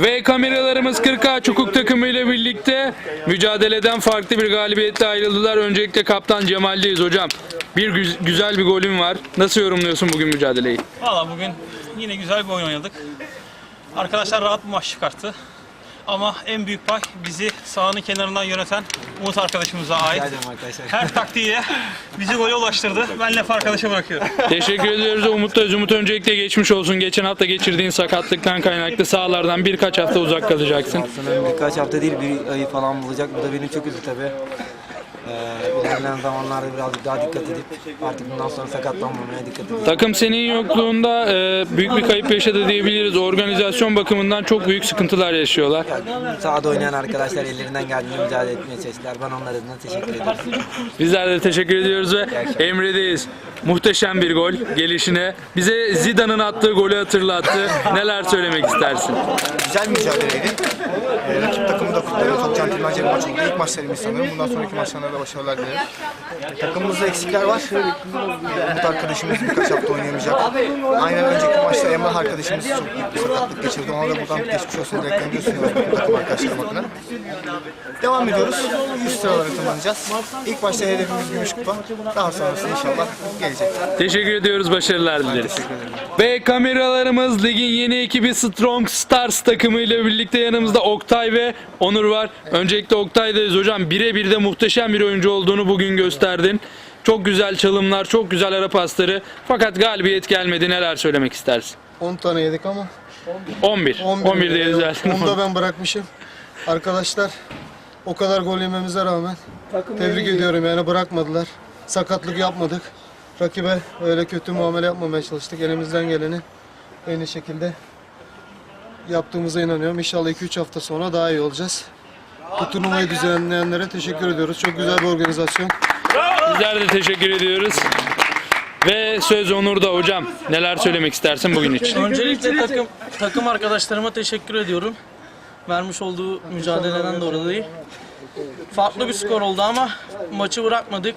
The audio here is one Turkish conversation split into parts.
Ve kameralarımız 40A Çukuk takımı ile birlikte mücadeleden farklı bir galibiyetle ayrıldılar. Öncelikle kaptan Cemal'deyiz hocam. Bir güz- güzel bir golün var. Nasıl yorumluyorsun bugün mücadeleyi? Valla bugün yine güzel bir oyun oynadık. Arkadaşlar rahat bir maç çıkarttı. Ama en büyük pay bizi sahanın kenarından yöneten Umut arkadaşımıza ait. Her taktiğiyle bizi gole ulaştırdı. Ben laf arkadaşa bırakıyorum. Teşekkür ediyoruz Umut da Umut öncelikle geçmiş olsun. Geçen hafta geçirdiğin sakatlıktan kaynaklı sahalardan birkaç hafta uzak kalacaksın. Sanırım birkaç hafta değil bir ayı falan bulacak. Bu da beni çok üzdü tabii. Ee, ilerleyen zamanlarda birazcık daha dikkat edip artık bundan sonra sakatlanmamaya dikkat edip Takım senin yokluğunda e, büyük bir kayıp yaşadı diyebiliriz. Organizasyon bakımından çok büyük sıkıntılar yaşıyorlar. sahada oynayan arkadaşlar ellerinden geldiğince mücadele etmeye çalıştılar. Ben onlar adına teşekkür ederim. Bizler de teşekkür ediyoruz ve Emre'deyiz. Muhteşem bir gol gelişine. Bize Zidane'ın attığı golü hatırlattı. Neler söylemek istersin? Güzel bir mücadeleydi. Ee, rakip takımı da kutluyorum. Çok centilmence bir maç oldu. İlk maç serimiz sanırım. Bundan sonraki maçlarında da başarılar dilerim. Takımımızda eksikler var. Ee, Umut arkadaşımız birkaç hafta oynayamayacak. Aynen önceki Emrah arkadaşımız çok bir sakatlık geçirdi. Ona da buradan geçmiş olsun dileklerimizi sunuyoruz takım arkadaşlarım adına. Devam ediyoruz. Üst sıraları tırmanacağız. İlk başta hedefimiz gümüş kupa. Daha sonrası inşallah gelecek. Teşekkür ediyoruz, başarılar dileriz. Ve kameralarımız ligin yeni ekibi Strong Stars takımı ile birlikte yanımızda Oktay ve Onur var. Öncelikle Oktay'dayız hocam. Birebir de muhteşem bir oyuncu olduğunu bugün gösterdin. Çok güzel çalımlar, çok güzel ara pasları. Fakat galibiyet gelmedi. Neler söylemek istersin? 10 tane yedik ama 11. 11, 11 diye düzeltin. Onu da ben bırakmışım. Arkadaşlar o kadar gol yememize rağmen tebrik ediyorum yani bırakmadılar. Sakatlık yapmadık. Rakibe öyle kötü muamele yapmamaya çalıştık. Elimizden geleni en iyi şekilde yaptığımıza inanıyorum. İnşallah 2-3 hafta sonra daha iyi olacağız. Bu turnuvayı düzenleyenlere teşekkür ediyoruz. Çok güzel bir organizasyon. Bizler de teşekkür ediyoruz. Ve söz Onur'da hocam. Neler söylemek istersin bugün için? Öncelikle takım takım arkadaşlarıma teşekkür ediyorum. Vermiş olduğu mücadeleden dolayı. Farklı bir skor oldu ama maçı bırakmadık.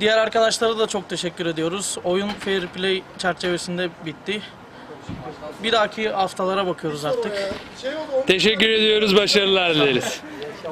Diğer arkadaşlara da çok teşekkür ediyoruz. Oyun fair play çerçevesinde bitti. Bir dahaki haftalara bakıyoruz artık. Teşekkür ediyoruz, başarılar dileriz.